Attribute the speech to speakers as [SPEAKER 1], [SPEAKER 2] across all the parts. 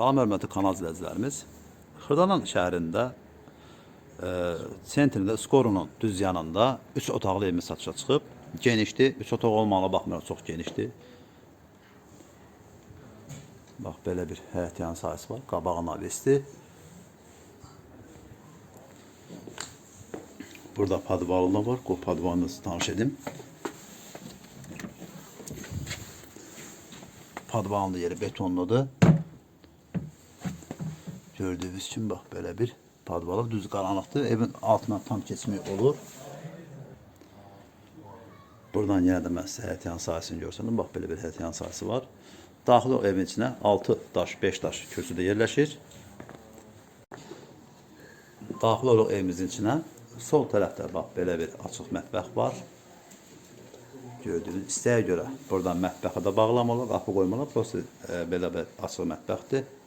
[SPEAKER 1] Salam hörmətli kanal izləyicilərimiz. Xırdalan şəhərində e, sentrində Skorunun düz yanında 3 otaqlı evimiz satışa çıxıb. Genişdir. 3 otaq olmağına baxmayaraq çox genişdir. Bax belə bir həyət yan sahəsi var. Qabağın avesti. Burada padvalına var. O padvanını tanış edim. Padvanlı yeri betonludur. Gördüğünüz için bak böyle bir padvalı düz qaranlıqdır. Evin altına tam keçmək olur. Buradan yenə də mən sizə həyət yan sahəsini görsəndim. Bax bir həyət yan sahəsi var. Daxil o evin içinə 6 daş, 5 daş kürsüdə yerləşir. Daxil oluq evimizin içinə. Sol tərəfdə bax belə bir açıq mətbəx var. Gördüyünüz istəyə görə buradan mətbəxə də bağlamalar, qapı qoymalar. Prosta e, belə bir açıq mətbəxdir.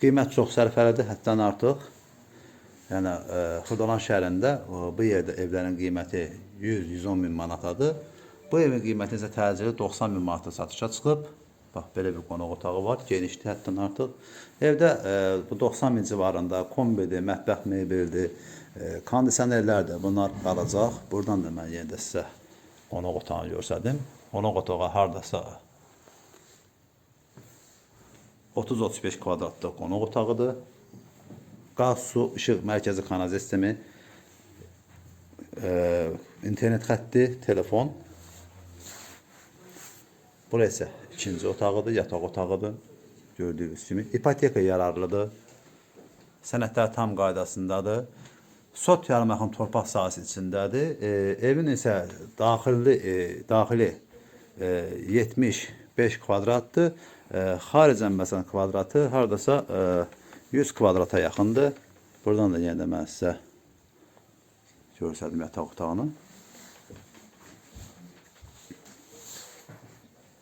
[SPEAKER 1] Qiymət çox sərfəlidir, həddən artıq. Yəni e, Xırdalan şəhərində e, bu yerdə evlərin qiyməti 100-110 min manatadır. Bu evin qiyməti isə təcili 90 min manata satışa çıxıb. Bax belə bir qonaq otağı var, genişdir həddən artıq. Evdə e, bu 90 min civarında kombidir, mətbəx mebeldir, e, kondisionerlərdir. Bunlar qalacaq. Buradan da mən yenə də sizə qonaq otağını göstərdim. Qonaq otağı hardasa 30-35 kvadratlıq qonaq otağıdır. Qaz, su, işıq, mərkəzi kanalizasiya sistemi, e, internet xətti, telefon. Bura isə ikinci otağıdır, yataq otağıdır. Gördüyünüz kimi ipoteka yararlıdır. Sənədlər tam qaydasındadır. Sot yarım yaxın torpaq sahəsi içindədir. E, evin isə daxili e, daxili e, 75 kvadratdır. E, xaricən məsələn kvadratı hardasa e, 100 kvadrata yaxındır. Buradan da yenə də mən sizə göstərdim yataq otağını.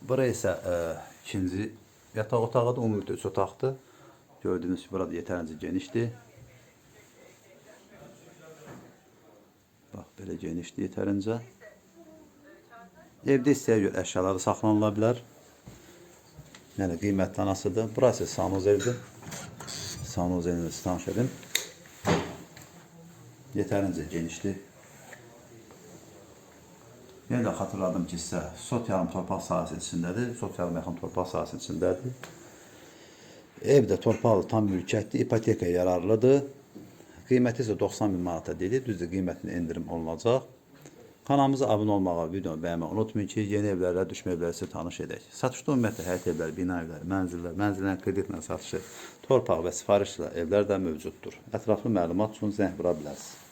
[SPEAKER 1] Bura isə e, ikinci yataq otağıdır, ümumiyyətlə üç otaqdır. Gördüyünüz kimi burada yetərincə genişdir. Bax, belə genişdir yetərincə. Evdə istəyə görə əşyaları saxlanıla. Yəni qiymətli anasıdır. Burası sanuzelidir. Sanuzelini tanış edin. Yetərincə genişdir. Yenə də xatırladım ki, sizə sot yarım torpaq sahəsi içindədir. Sot yarım yaxın torpaq sahəsi içindədir. Ev də tam mülkiyyətli, ipotekaya yararlıdır. Qiyməti isə 90 min manata deyilir. Düzdür, qiymətində endirim olunacaq. Kanalımıza abunə olmağı, videonu bəyənməyi unutmayın ki, yeni evlərlə, düşmə evləri sizə tanış edək. Satışda ümumiyyətlə həyət evləri, bina evləri, mənzillər, mənzillərin kreditlə satışı, torpaq və sifarişlə evlər də mövcuddur. Ətraflı məlumat üçün zəng vura bilərsiniz.